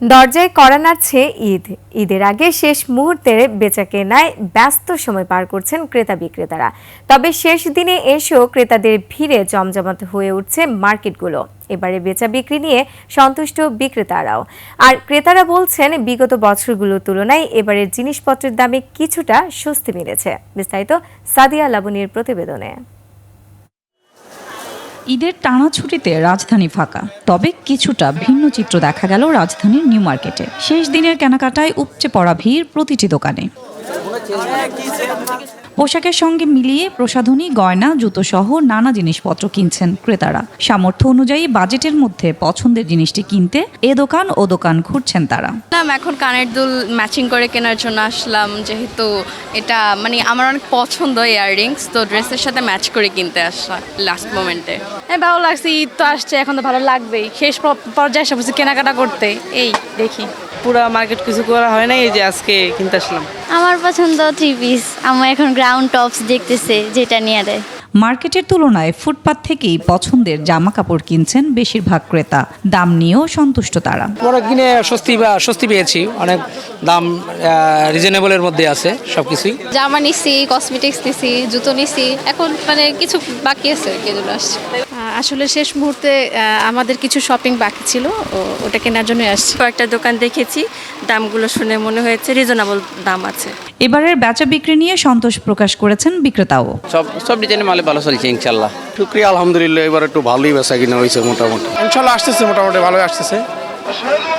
দরজায় কড়া নাড়ছে ঈদ। ঈদের আগে শেষ মুহূর্তের বেচা কেনায় ব্যস্ত সময় পার করছেন ক্রেতা বিক্রেতারা। তবে শেষ দিনে এসেও ক্রেতাদের ভিড়ে জমজমাট হয়ে উঠছে মার্কেটগুলো। এবারে বেচা বিক্রি নিয়ে সন্তুষ্ট বিক্রেতারাও। আর ক্রেতারা বলছেন, বিগত বছরগুলোর তুলনায় এবারের জিনিসপত্রের দামে কিছুটা স্বস্তি মিলেছে। বিস্তারিত সাদিয়া লাবণীর প্রতিবেদনে। ঈদের টানা ছুটিতে রাজধানী ফাঁকা। তবে কিছুটা ভিন্ন চিত্র দেখা গেল রাজধানীর নিউ মার্কেটে। শেষ দিনের কেনাকাটায় উপচে পড়া ভিড় প্রতিটি দোকানে। পোশাকের সঙ্গে মিলিয়ে প্রসাধনী গয়না জুতো সহ নানা জিনিসপত্র কিনছেন ক্রেতারা। সামর্থ্য অনুযায়ী বাজেটের মধ্যে পছন্দের জিনিসটি কিনতে এ দোকান ও দোকান ঘুরছেন তারা। এখন কানের দুল ম্যাচিং করে কেনার জন্য আসলাম যেহেতু এটা মানে আমার অনেক পছন্দ ইয়াররিংস তো ড্রেসের সাথে ম্যাচ করে কিনতে আসলাম লাস্ট মোমেন্টে হ্যাঁ ভালো লাগছে ঈদ তো আসছে এখন তো ভালো লাগবেই। শেষ পর্যায়ে এসে বসে কেনাকাটা করতে। এই দেখি। পুরো মার্কেট কিছু করা হয় নাই এই যে আজকে কিনতে আসলাম। আমার পছন্দ থ্রি পিস আমার এখন গ্রাউন্ড টপস দেখতেছে যেটা নিয়ে দেয়। মার্কেটের তুলনায় ফুটপাত থেকেই পছন্দের জামা কাপড় কিনছেন বেশিরভাগ ক্রেতা। দাম নিয়েও সন্তুষ্ট তারা। আমরা কিনে স্বস্তি বা স্বস্তি পেয়েছি। অনেক দাম রিজনেবলের মধ্যে আছে সব কিছুই জামা নিছি কসমেটিক্স নিছি জুতো নিছি। এখন মানে কিছু বাকি আছে কেজন্য আসছে। আসলে শেষ মুহূর্তে আমাদের কিছু শপিং বাকি ছিল। ও- ওটা কেনার জন্য আসছি। কয়েকটা দোকান দেখেছি। দামগুলো শুনে মনে হয়েছে রিজনেবল দাম আছে। এবারের বেচা বিক্রি নিয়ে সন্তোষ প্রকাশ করেছেন বিক্রেতাও। সব সব ডিজাইনের মালে ভালো চলছে ইনশাল্লাহ শুক্রিয়া আলহামদুলিল্লাহ এবার একটু ভালোই বেচা কিনা হয়েছে মোটামুটি। ইনশাল্লাহ আসতেছে মোটামুটি ভালোই আসতেছে।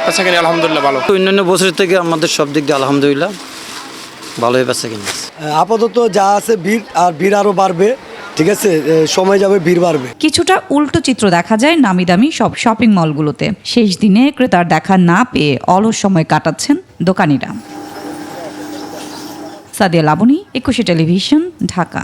আচ্ছা কিনে আলহামদুলিল্লাহ ভালো। অন্যান্য বছরের থেকে আমাদের সব দিক দিয়ে আলহামদুলিল্লাহ ভালোই বেচা কিনা। আপাতত যা আছে ভিড় আর ভিড় আরও বাড়বে। ঠিক আছে সময় যাবে, ভিড় বাড়বে। কিছুটা উল্টো চিত্র দেখা যায় নামি দামি সব শপিং মলগুলোতে শেষ দিনে ক্রেতার দেখা না পেয়ে অলস সময় কাটাচ্ছেন দোকানিরা। সাদিয়া লাবনী, একুশে টেলিভিশন, ঢাকা।